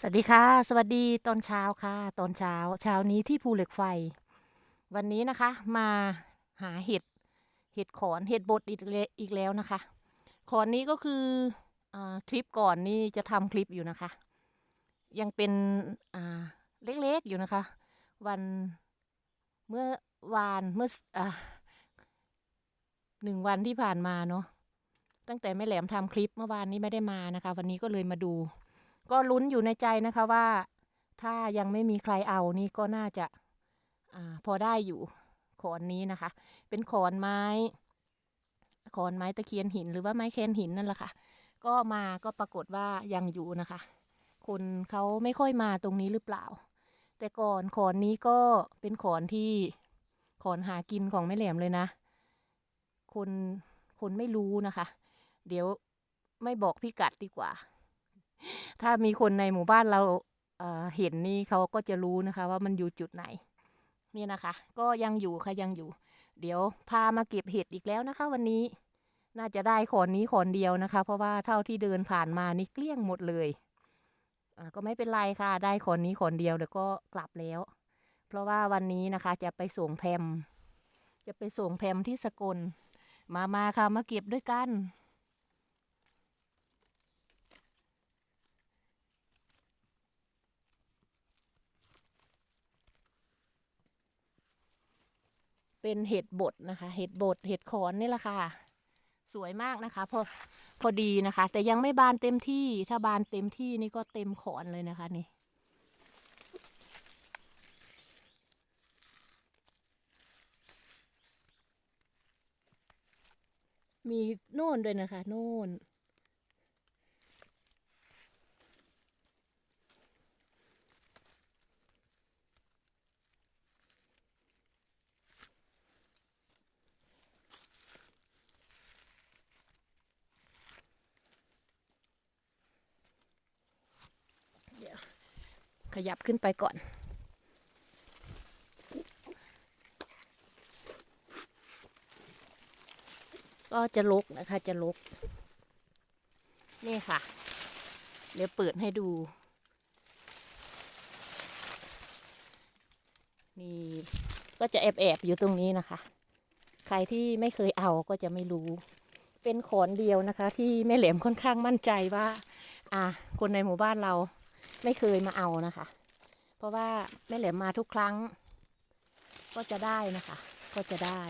สวัสดีค่ะ สวัสดีตอนเช้าค่ะ ตอนเช้า เช้านี้ที่ภูเหล็กไฟ วันนี้นะคะมาหาเห็ดเห็ดขอนเห็ดบดอีกแล้วนะคะ ขอนนี้ก็คืออคลิปก่อนนี่จะทำคลิปอยู่นะคะ ยังเป็นเล็กๆอยู่นะคะ วันเมื่อวานเมื่ออหนึ่งวันที่ผ่านมาเนาะตั้งแต่แม่แหลมทำคลิปเมื่อวานนี้ไม่ได้มานะคะ วันนี้ก็เลยมาดู ก็ลุ้นอยู่ในใจนะคะว่า ถ้ายังไม่มีใครเอานี่ก็น่าจะอาพอได้อยู่ขอนนี้นะคะ เป็นขอนไม้ ขอนไม้ตะเคียนหินหรือว่าไม้แคนหินนั่นแหละค่ะ ก็มาก็ปรากฏว่ายังอยู่นะคะ คนเขาไม่ค่อยมาตรงนี้หรือเปล่า แต่ก่อนขอนนี้ก็เป็นขอนที่ขอนหากินของแม่แหลมเลยนะ คนคนไม่รู้นะคะ เดี๋ยวไม่บอกพี่กัดดีกว่า ถ้ามีคนในหมู่บ้านเราเอ่อเห็นนี่เขาก็จะรู้นะคะ ว่ามันอยู่จุดไหน นี่นะคะ ก็ยังอยู่ค่ะยังอยู่ เดี๋ยวพามาเก็บเห็ดอีกแล้วนะคะ วันนี้น่าจะได้ขอนนี้ขอนเดียวนะคะ เพราะว่าเท่าที่เดินผ่านมานี่เกลี้ยงหมดเลยอ่าก็ไม่เป็นไรค่ะ ได้ขอนนี้ขอนเดียวเดี๋ยวก็กลับแล้ว เพราะว่าวันนี้นะคะจะไปส่งแพม จะไปส่งแพมที่สกล มามาค่ะมาเก็บด้วยกัน เป็นเห็ดบดนะคะ เห็ดบดเห็ดขอนนี่แหละค่ะ สวยมากนะคะ พอพอดีนะคะ แต่ยังไม่บานเต็มที่ ถ้าบานเต็มที่นี่ก็เต็มขอนเลยนะคะนี่มีโน่นด้วยนะคะ โน่น ขยับขึ้นไปก่อน ก็จะลกนะคะจะลก นี่ค่ะ เดี๋ยวเปิดให้ดู นี่ก็จะแอบแอบๆอยู่ตรงนี้นะคะ ใครที่ไม่เคยเอาก็จะไม่รู้ เป็นขอนเดียวนะคะ ที่แม่เหลมค่อนข้างมั่นใจว่า อะคนในหมู่บ้านเรา ไม่เคยมาเอานะคะ เพราะว่าแม่เหลมมาทุกครั้ง ก็จะได้นะคะ ก็จะได้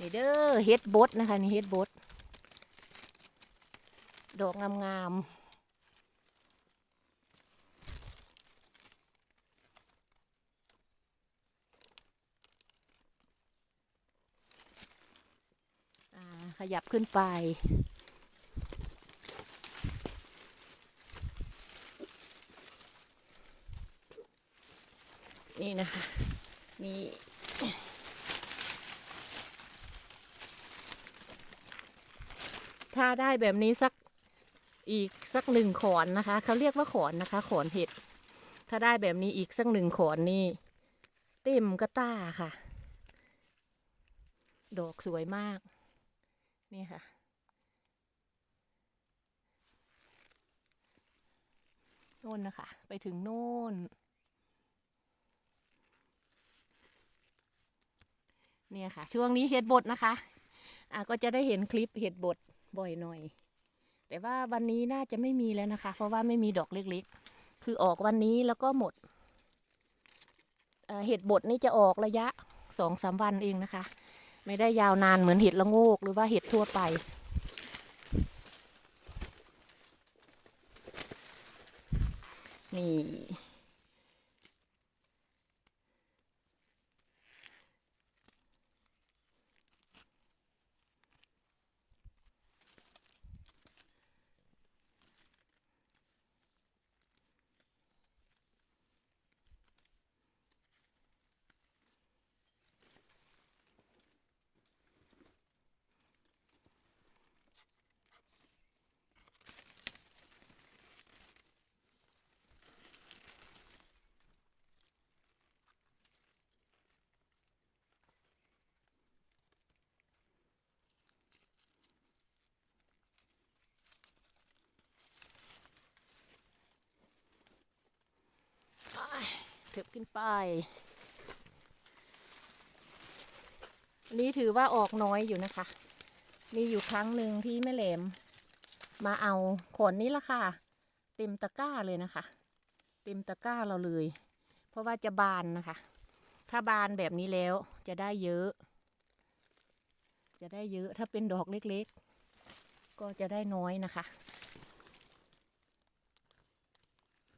นี่เด้อเฮ็ดบดนะคะนี่เฮ็ดบดดอกงามๆขยับขึ้นไป นี่นะคะนี่ถ้าได้แบบนี้สักอีกสักหนึ่งขอนนะคะ เขาเรียกว่าขอนนะคะ ขอนเห็ด ถ้าได้แบบนี้อีกสักหนึ่งขอนนี่เต็มกระต้าค่ะ ดอกสวยมาก นี่ค่ะ โน่นนะคะ ไปถึงโน่น เนี่ยค่ะ ช่วงนี้เห็ดบดนะคะอะก็จะได้เห็นคลิปเห็ดบดบ่อยหน่อย แต่ว่าวันนี้น่าจะไม่มีแล้วนะคะ เพราะว่าไม่มีดอกเล็กๆ คือออกวันนี้แล้วก็หมดเอ่อเห็ดบดนี่จะออกระยะสองสามวันเองนะคะ ไม่ได้ยาวนานเหมือนเห็ดละโงกหรือว่าเห็ดทั่วไปนี่ เถิบขึ้นไป อันนี้ถือว่าออกน้อยอยู่นะคะ มีอยู่ครั้งหนึ่งที่แม่แหลม มาเอาขนนี้ละค่ะ เต็มตะกร้าเลยนะคะ เต็มตะกร้าเราเลย เพราะว่าจะบานนะคะ ถ้าบานแบบนี้แล้วจะได้เยอะ จะได้เยอะถ้าเป็นดอกเล็กๆ ก็จะได้น้อยนะคะ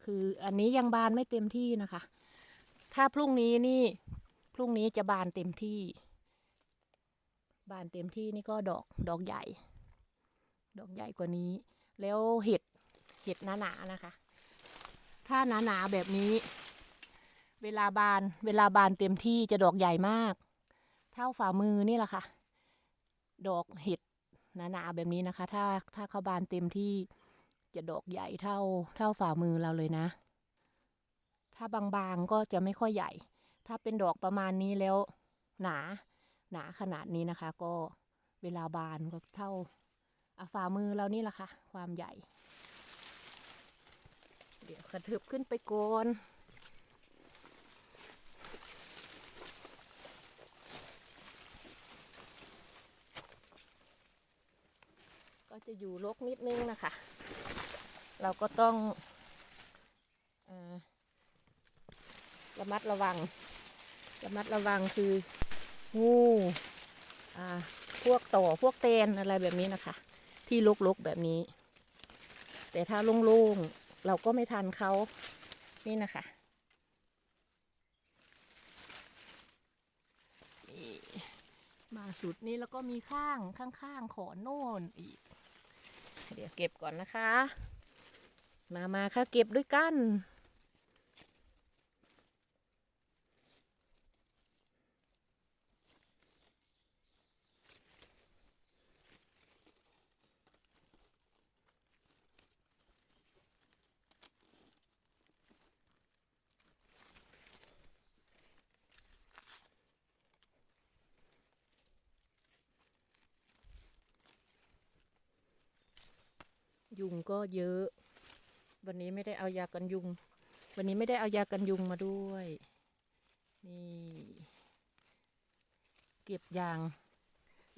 คืออันนี้ยังบานไม่เต็มที่นะคะ ถ้าพรุ่งนี้นี่ พรุ่งนี้จะบานเต็มที่ บานเต็มที่นี่ก็ดอกดอกใหญ่ ดอกใหญ่กว่านี้ แล้วเห็ดเห็ดหนาๆนะคะ ถ้าหนาๆแบบนี้ เวลาบานเวลาบานเต็มที่จะดอกใหญ่มาก เท่าฝ่ามือนี่แหละค่ะ ดอกเห็ดหนาๆแบบนี้นะคะ ถ้าถ้าเขาบานเต็มที่จะดอกใหญ่เท่าเท่าฝ่ามือเราเลยนะ ถ้าบางๆก็จะไม่ค่อยใหญ่ ถ้าเป็นดอกประมาณนี้แล้วหนาหนาขนาดนี้นะคะ ก็เวลาบานก็เท่าอาฝ่ามือเรานี่แหละค่ะ ความใหญ่ เดี๋ยวกระทึบขึ้นไปโกนก็จะอยู่รกนิดนึงนะคะ เราก็ต้องอ่อ ระมัดระวัง ระมัดระวังคืองูอ่าพวกต่อพวกเตนอะไรแบบนี้นะคะ ที่ลกๆแบบนี้ แต่ถ้าโล่งๆเราก็ไม่ทันเขานี่นะคะมาสุดนี้แล้วก็มีข้างข้างๆขอโน่นอีก เดี๋ยวเก็บก่อนนะคะ มามาค่ะเก็บด้วยกัน ยุงก็เยอะ วันนี้ไม่ได้เอายากันยุง วันนี้ไม่ได้เอายากันยุงมาด้วย นี่ เก็บยาง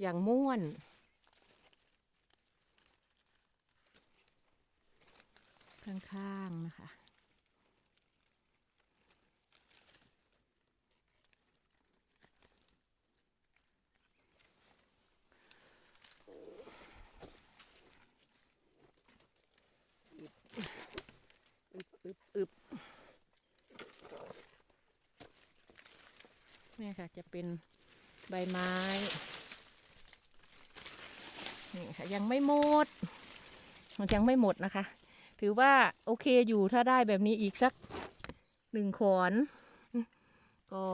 อย่างม่วนข้างๆนะคะ อึบอึบอึบเนี่ยค่ะ จะเป็นใบไม้ นี่ค่ะยังไม่หมด มันยังไม่หมดนะคะ ถือว่าโอเคอยู่ถ้าได้แบบนี้อีกสักหนึ่งขอน ก็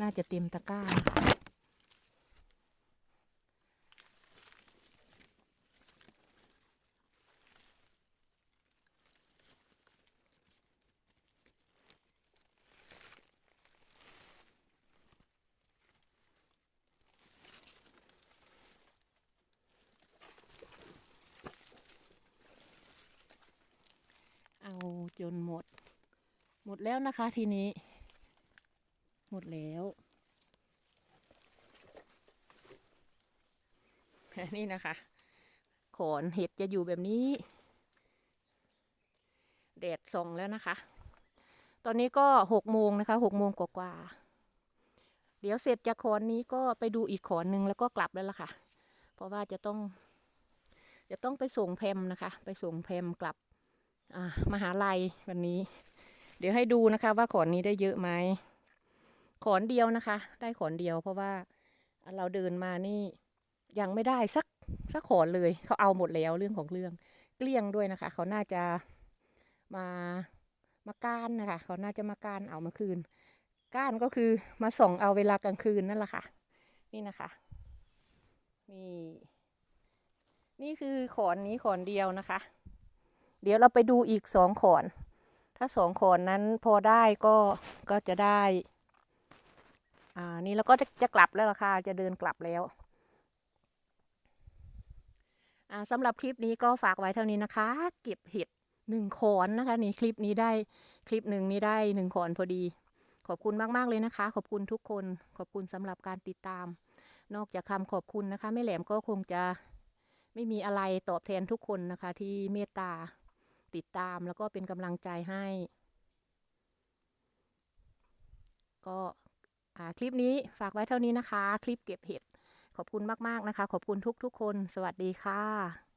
น่าจะเต็มตะกร้านะคะ เอา จนหมด หมดแล้วนะคะทีนี้ หมดแล้วนี่นะคะขอนเห็ดจะอยู่แบบนี้ แดดส่องแล้วนะคะ ตอนนี้ก็หกโมงนะคะหกโมงกว่าๆเดี๋ยวเสร็จจากขอนนี้ก็ไปดูอีกขอนหนึ่งแล้วก็กลับแล้วล่ะค่ะ เพราะว่าจะต้อง จะต้องไปส่งแพมนะคะ ไปส่งแพมกลับ มหาลัยวันนี้ เดี๋ยวให้ดูนะคะว่าขอนนี้ได้เยอะไหมขอนเดียวนะคะ ได้ขอนเดียวเพราะว่าเราเดินมานี่ยังไม่ได้สักสักขอนเลยเขาเอาหมดแล้วเรื่องของเรื่องเกลี้ยงด้วยนะคะ เขาน่าจะมามาก้านนะคะ เขาน่าจะมาก้านเอาเมื่อคืน ก้านก็คือมาส่องเอาเวลากลางคืนนั่นแหละค่ะ นี่นะคะนี่นี่คือขอนนี้ขอนเดียวนะคะ เดี๋ยวเราไปดูอีกสองขอน ถ้าสองขอนนั้นพอได้ก็ก็จะได้ อ่า นี่เราก็จะจะกลับแล้วล่ะค่ะ จะเดินกลับแล้ว อ่าสำหรับคลิปนี้ก็ฝากไว้เท่านี้นะคะ เก็บเห็ดหนึ่งขอนนะคะ นี่คลิปนี้ได้คลิปหนึ่งนี้ได้หนึ่งขอนพอดี ขอบคุณมาก ๆ เลยนะคะ ขอบคุณทุกคน ขอบคุณสำหรับการติดตาม นอกจากคำขอบคุณนะคะแม่แหลมก็คงจะไม่มีอะไรตอบแทนทุกคนนะคะที่เมตตา ติดตามแล้วก็เป็นกำลังใจให้ ก็อ่าคลิปนี้ฝากไว้เท่านี้นะคะ คลิปเก็บเห็ด ขอบคุณมาก ๆ นะคะ ขอบคุณทุก ๆ คน สวัสดีค่ะ